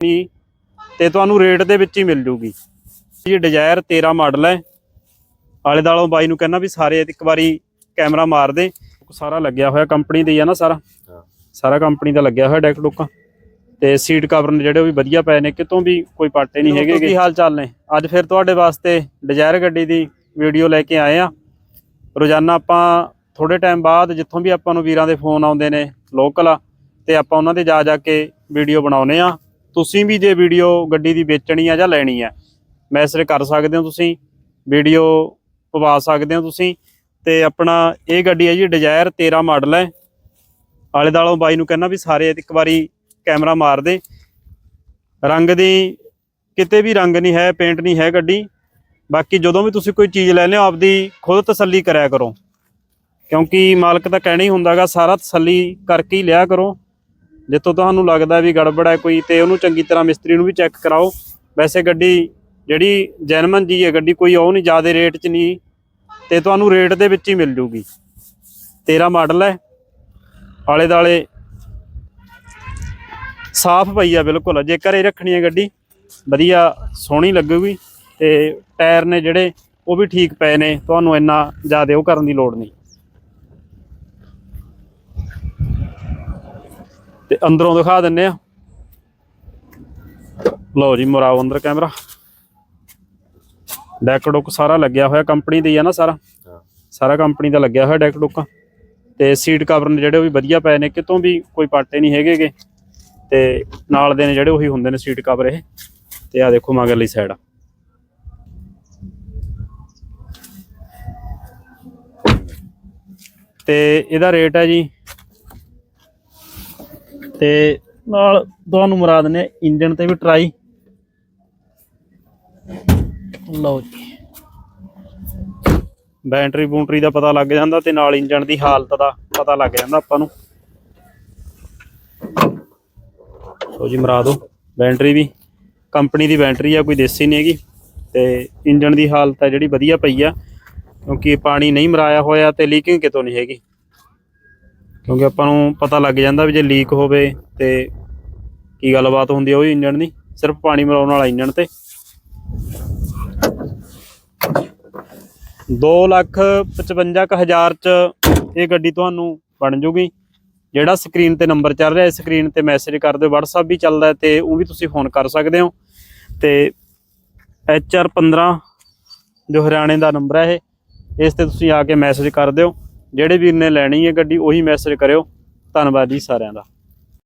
ਨਹੀਂ ਤੇ ਤੁਹਾਨੂੰ ਰੇਟ ਦੇ ਵਿੱਚ ਹੀ ਮਿਲ ਜੂਗੀ। ਇਹ ਡਿਜ਼ਾਇਰ 13 ਮਾਡਲ ਹੈ। ਆਲੇ ਦਾਲੋਂ ਬਾਈ ਨੂੰ ਕਹਿੰਦਾ ਵੀ ਸਾਰੇ ਇੱਕ ਵਾਰੀ ਕੈਮਰਾ ਮਾਰ ਦੇ। ਸਾਰਾ ਲੱਗਿਆ ਹੋਇਆ ਕੰਪਨੀ ਦੀ ਆ ਨਾ ਸਾਰਾ। ਹਾਂ। ਸਾਰਾ ਕੰਪਨੀ ਦਾ ਲੱਗਿਆ ਹੋਇਆ ਡੈਕ ਡੁੱਕਾਂ ਤੇ ਸੀਟ ਕਵਰ ਨੇ ਜਿਹੜੇ ਉਹ ਵੀ ਵਧੀਆ ਪਏ ਨੇ ਕਿਤੋਂ ਵੀ ਕੋਈ ਪਾਟੇ ਨਹੀਂ ਹੈਗੇ ਕੀ ਹਾਲ ਚਾਲ ਨੇ? ਅੱਜ ਫਿਰ ਤੁਹਾਡੇ ਵਾਸਤੇ ਡਿਜ਼ਾਇਰ ਗੱਡੀ ਦੀ ਵੀਡੀਓ ਲੈ ਕੇ ਆਏ ਆ। ਰੋਜ਼ਾਨਾ ਆਪਾਂ ਥੋੜੇ ਟਾਈਮ ਬਾਅਦ ਜਿੱਥੋਂ ਵੀ ਆਪਾਂ ਨੂੰ ਵੀਰਾਂ ਦੇ ਫੋਨ ਆਉਂਦੇ ਨੇ ਲੋਕਲ ਆ ਤੇ ਆਪਾਂ ਉਹਨਾਂ ਦੇ ਜਾ ਜਾ ਕੇ ਵੀਡੀਓ ਬਣਾਉਨੇ ਆ। ਤੁਸੀਂ ਵੀ ਜੇ ਵੀਡੀਓ ਗੱਡੀ ਦੀ ਵੇਚਣੀ ਆ ਜਾਂ ਲੈਣੀ ਆ, ਮੈਸੇਜ ਕਰ ਸਕਦੇ ਹੋ ਤੁਸੀਂ, ਵੀਡੀਓ ਪਵਾ ਸਕਦੇ ਹੋ ਤੁਸੀਂ, ਤੇ ਆਪਣਾ ਇਹ ਗੱਡੀ ਹੈ ਜੀ ਡਿਜ਼ਾਇਰ 13 ਮਾਡਲ ਹੈ। ਆਲੇ ਦਾਲੋਂ ਬਾਈ ਨੂੰ ਕਹਿੰਦਾ ਵੀ ਸਾਰੇ ਇੱਕ ਵਾਰੀ ਕੈਮਰਾ ਮਾਰ ਦੇ। ਰੰਗ ਦੀ ਕਿਤੇ ਵੀ ਰੰਗ ਨਹੀਂ ਹੈ ਪੇਂਟ ਨਹੀਂ ਹੈ ਗੱਡੀ। ਬਾਕੀ ਜਦੋਂ ਵੀ ਤੁਸੀਂ ਕੋਈ ਚੀਜ਼ ਲੈ ਲਿਓ ਆਪਦੀ ਖੁਦ ਤਸੱਲੀ ਕਰਿਆ ਕਰੋ। ਕਿਉਂਕਿ ਮਾਲਕ ਤਾਂ ਕਹਿਣਾ ਹੀ ਹੁੰਦਾਗਾ, ਸਾਰਾ ਤਸੱਲੀ ਕਰਕੇ ਹੀ ਲਿਆ ਕਰੋ। ਜਿੱਥੋਂ ਤੁਹਾਨੂੰ ਲੱਗਦਾ ਵੀ ਗੜਬੜ ਹੈ ਕੋਈ ਤੇ ਉਹਨੂੰ ਚੰਗੀ ਤਰ੍ਹਾਂ ਮਿਸਤਰੀ ਨੂੰ ਵੀ ਚੈੱਕ ਕਰਾਓ। ਵੈਸੇ ਗੱਡੀ ਜਿਹੜੀ ਜੈਨਮਨ ਜੀ ਹੈ, ਗੱਡੀ ਕੋਈ ਉਹ ਨਹੀਂ, ਜ਼ਿਆਦਾ ਰੇਟ 'ਚ ਨਹੀਂ ਤੇ ਤੁਹਾਨੂੰ ਰੇਟ ਦੇ ਵਿੱਚ ਹੀ ਮਿਲ ਜੂਗੀ। 13 ਮਾਡਲ ਹੈ। ਆਲੇ ਦਾਲੇ ਸਾਫ਼ ਪਈ ਆ ਬਿਲਕੁਲ। ਜੇ ਘਰੇ ਰੱਖਣੀ ਹੈ ਗੱਡੀ, ਵਧੀਆ ਸੋਹਣੀ ਲੱਗੂਗੀ ਤੇ ਟਾਇਰ ਨੇ ਜਿਹੜੇ ਉਹ ਵੀ ਠੀਕ ਪਏ ਨੇ, ਤੁਹਾਨੂੰ ਇੰਨਾ ਜ਼ਿਆਦਾ ਉਹ ਕਰਨ ਦੀ ਲੋੜ ਨਹੀਂ। ਤੇ ਅੰਦਰੋਂ ਦਿਖਾ ਦਿੰਨੇ ਆ। ਲਓ ਜੀ ਮੁਰਾਓ ਅੰਦਰ ਕੈਮਰਾ। ਡੈਕ ਡੁੱਕ ਸਾਰਾ ਲੱਗਿਆ ਹੋਇਆ ਕੰਪਨੀ ਦੀ ਆ ਨਾ ਸਾਰਾ। ਸਾਰਾ ਕੰਪਨੀ ਦਾ ਲੱਗਿਆ ਹੋਇਆ ਡੈਕ ਡੁੱਕ ਤੇ ਸੀਟ ਕਵਰ ਨੇ ਜਿਹੜੇ ਉਹ ਵੀ ਵਧੀਆ ਪਏ ਨੇ ਕਿਤੋਂ ਵੀ ਕੋਈ ਪਾਟੇ ਨਹੀਂ ਹੈਗੇਗੇ ਤੇ ਨਾਲ ਦੇ ਨੇ ਜਿਹੜੇ ਉਹੀ ਹੁੰਦੇ ਨੇ ਸੀਟ ਕਵਰ ਇਹ। ਤੇ ਆ ਦੇਖੋ ਮਗਰਲੀ ਸਾਈਡ ਤੇ ਇਹਦਾ ਰੇਟ ਹੈ ਜੀ ਤੇ ਨਾਲ ਤੁਹਾਨੂੰ ਮੁਰਾ ਦਿੰਦੇ ਇੰਜਨ ਤੇ ਵੀ ਟਰਾਈ। ਲਓ ਜੀ। ਬੈਟਰੀ ਬੂਟਰੀ ਦਾ ਪਤਾ ਲੱਗ ਜਾਂਦਾ ਤੇ ਨਾਲ ਇੰਜਨ ਦੀ ਹਾਲਤ ਦਾ ਪਤਾ ਲੱਗ ਜਾਂਦਾ ਆਪਾਂ ਨੂੰ। ਲਓ ਜੀ ਮਰਾ ਦਿਓ ਬੈਟਰੀ ਵੀ, ਕੰਪਨੀ ਦੀ ਬੈਟਰੀ ਆ, ਕੋਈ ਦੇਸੀ ਨਹੀਂ ਹੈਗੀ। ਤੇ ਇੰਜਨ ਦੀ ਹਾਲਤ ਹੈ ਜਿਹੜੀ ਵਧੀਆ ਪਈ ਆ। ਕਿਉਂਕਿ ਪਾਣੀ ਨਹੀਂ ਮਰਾਇਆ ਹੋਇਆ ਤੇ ਲੀਕਿੰਗ ਕਿਤੋਂ ਨਹੀਂ ਹੈਗੀ। ਕਿਉਂਕਿ ਆਪਾਂ ਨੂੰ ਪਤਾ ਲੱਗ ਜਾਂਦਾ ਵੀ ਜੇ ਲੀਕ ਹੋਵੇ ਤੇ ਕੀ ਗੱਲਬਾਤ ਹੁੰਦੀ ਆ ਉਹ ਇੰਜਣ ਦੀ, ਸਿਰਫ ਪਾਣੀ ਮਿਲਾਉਣ ਵਾਲਾ ਇੰਜਣ ਤੇ। 2 ਲੱਖ 55 ਕੁ ਹਜ਼ਾਰ ਚ ਇਹ ਗੱਡੀ ਤੁਹਾਨੂੰ ਬਣ ਜੂਗੀ। ਜਿਹੜਾ ਸਕਰੀਨ ਤੇ ਨੰਬਰ ਚੱਲ ਰਿਹਾ ਹੈ ਸਕਰੀਨ ਤੇ ਮੈਸੇਜ ਕਰ ਦਿਓ, WhatsApp ਵੀ ਚੱਲਦਾ ਹੈ ਤੇ ਉਹ ਵੀ ਤੁਸੀਂ ਫੋਨ ਕਰ ਸਕਦੇ ਹੋ। ਤੇ HR15 ਜੋ ਹਰਿਆਣੇ ਦਾ ਨੰਬਰ ਹੈ ਇਹ, ਇਸ ਤੇ ਤੁਸੀਂ ਆ ਕੇ ਮੈਸੇਜ ਕਰ ਦਿਓ। ਜਿਹੜੇ ਵੀਰ ਨੇ ਲੈਣੀ ਹੈ ਗੱਡੀ ਉਹੀ ਮੈਸੇਜ ਕਰਿਓ। ਧੰਨਵਾਦ ਜੀ ਸਾਰਿਆਂ ਦਾ।